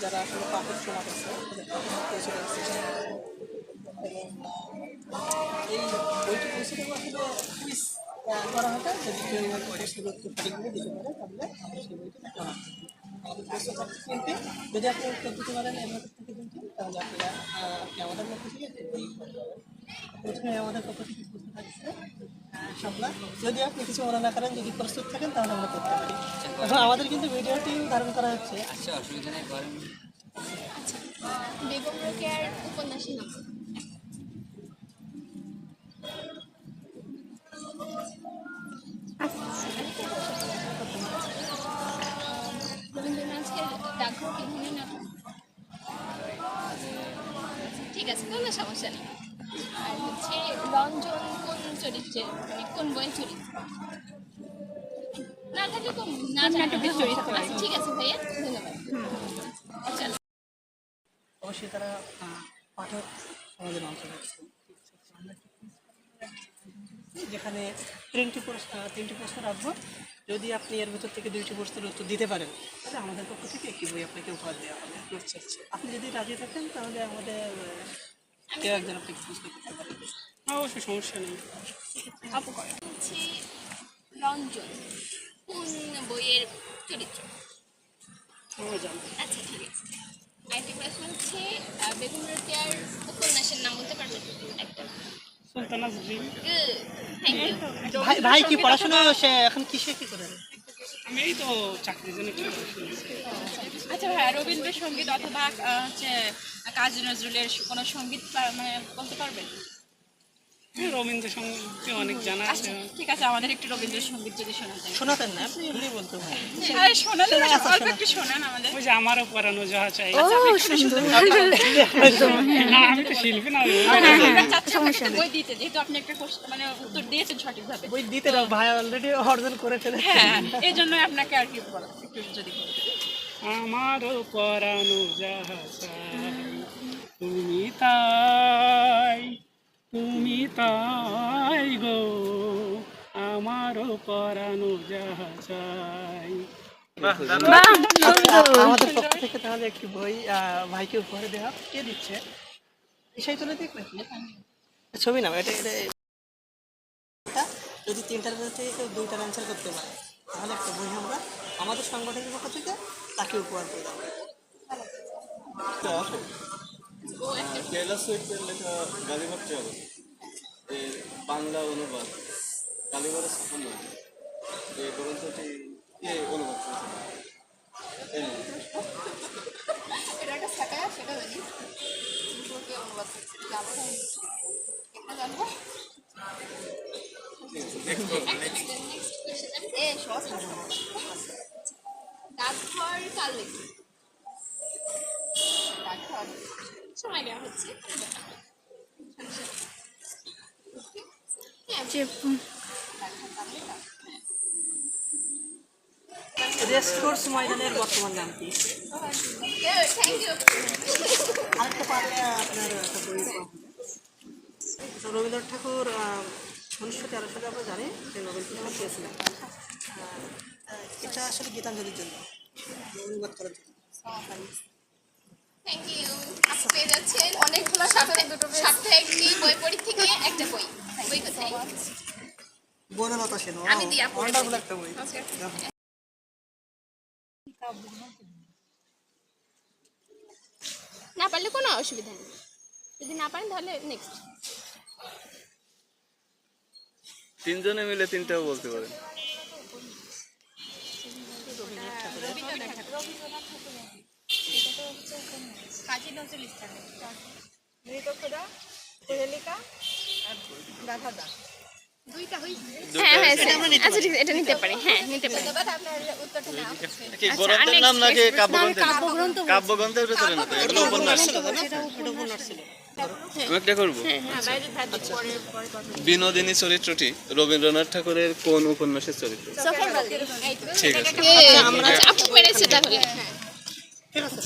যারা আসলে দেওয়ার চেষ্টা করছে এবং করা হবে যদি কেউ উত্তর সঠিকভাবে দিতে পারে তাহলে আমরা সেই বইটি দেখা আমাদের প্রশ্ন থাকছে তিনটে যদি আপনি উত্তর দিতে পারেন এর মধ্যে থেকে তাহলে আপনারা আমাদের মধ্যে থেকে বই প্রথমে আমাদের পক্ষ থেকে প্রশ্ন থাকছে আহ, যদি আপনি কিছু মনে না করেন যদি প্রস্তুত থাকেন তাহলে আমরা করতে পারি। এখন আমাদের কিন্তু ভিডিওটি ধারণ করা হচ্ছে। আচ্ছা অসুবিধা নেই করেন। বেগম রোকেয়ার উপন্যাসী নাম। ঠিক আছে কোনো সমস্যা নেই। আর হচ্ছে রঞ্জন কোন চরিত্রের মানে কোন বইয়ের চরিত্র? না থাকলে কোন না নাটকের চরিত্র আচ্ছা, ঠিক আছে ভাইয়া ধন্যবাদ। আচ্ছা অবশ্যই তারা পাঠক quiz করব? যেখানে তিনটি প্রশ্ন তিনটি প্রশ্ন রাখব। যদি আপনি এর ভেতর থেকে দুইটি প্রশ্নের উত্তর দিতে পারেন তাহলে আমাদের পক্ষ থেকে একটি বই আপনাকে উপহার দেওয়া হবে। আচ্ছা আচ্ছা। আপনি যদি রাজি থাকেন তাহলে আমাদের কেউ একজন আপনাকে প্রশ্ন করতে পারেন অবশ্যই সমস্যা নেই। আপু রঞ্জন কোন বইয়ের চরিত্র? আমরা আচ্ছা ঠিক আছে। আরেকটি প্রশ্ন হচ্ছে বেগম রোকেয়ার উপন্যাসের নাম বলতে পারবেন? একটা। ভাই ভাই কি পড়াশোনা সে এখন কিসে কি করেন আমি এই তো চাকরির জন্য আচ্ছা ভাই রবীন্দ্রসঙ্গীত অথবা হচ্ছে কাজী নজরুলের কোনো সংগীত মানে বলতে পারবেন? রবীন্দ্রসঙ্গীত অনেক জানা আছে। আচ্ছা ঠিক আছে আমাদের একটু রবীন্দ্রসঙ্গীত যদি শোনা শোনাতেন না আপনি এমনি বলতে ভাই। আরে শোনালে অল্প একটু শোনান। আমাদের। ওই যে আমারও পড়ানো যাহা চাই। আচ্ছা। না আমি তো শিল্পী না বই দিতে যেহেতু আপনি একটা মানে উত্তর দিয়েছেন সঠিকভাবে। বই দিতে দাও ভাই অলরেডি অর্জন করে ফেলেছে হ্যাঁ এই জন্যই আপনাকে আর কি বলা একটু যদি আমারও যাহা চাই তুমি তুমি তাই গো আমারও পড়ানো যাহা চাই। আমাদের পক্ষ থেকে তাহলে একটি বই ভাইকে উপহারে দেওয়া কে দিচ্ছে? তুলে দিক নাকি? ছবি না এটা এটা যদি তিনটার মধ্যে থেকে কেউ দুইটার অ্যান্সার করতে পারে তাহলে একটা বই আমরা আমাদের সংগঠনের পক্ষ থেকে তাকে উপহার করে দেবো। সুইফটের লেখা ট্রাভেল এর বাংলা অনুবাদ গালিবারের সফল এই গ্রন্থটি কে অনুবাদ করেছেন এটা একটা শাখা সেটা জানি। কে অনুবাদ করছে জানো না এটা জানব? ডাকঘর কাল লেখি? ডাকঘর। সময় দেওয়া হচ্ছে। রেসকোর্স ময়দানের বর্তমান রবীন্দ্রনাথ ঠাকুর উনিশশো তেরো সালে আমরা জানি যে নোবেল পুরস্কার পেয়েছিলেন এটা আসলে গীতাঞ্জলির জন্য, অনুবাদ করার জন্য। থ্যাংক ইউ আপনি পেয়ে যাচ্ছেন অনেকগুলো সাপ্তাহিক নিয়ে বই পড়ি থেকে একটা বই। বই কোথায়? বনলতা সেন আমি। একটা বই। না পারলে কোনো অসুবিধা নেই। যদি না পারেন তাহলে নেক্সট তিনজনে মিলে তিনটাও বলতে পারেন। কাজী নজরুল ইসলামের দুইটা হইছে হ্যাঁ হ্যাঁ আচ্ছা ঠিক আছে এটা নিতে পারি। হ্যাঁ নিতে পারি। কি গ্রন্থের নাম নাকি কাব্যগ্রন্থ কাব্যগ্রন্থের ভেতরে না তো এগুলো উপন্যাস। আমি একটা করব? বিনোদিনী চরিত্রটি রবীন্দ্রনাথ ঠাকুরের কোন উপন্যাসের চরিত্র? ঠিক আছে। আমরা আপু তাহলে। ঠিক আছে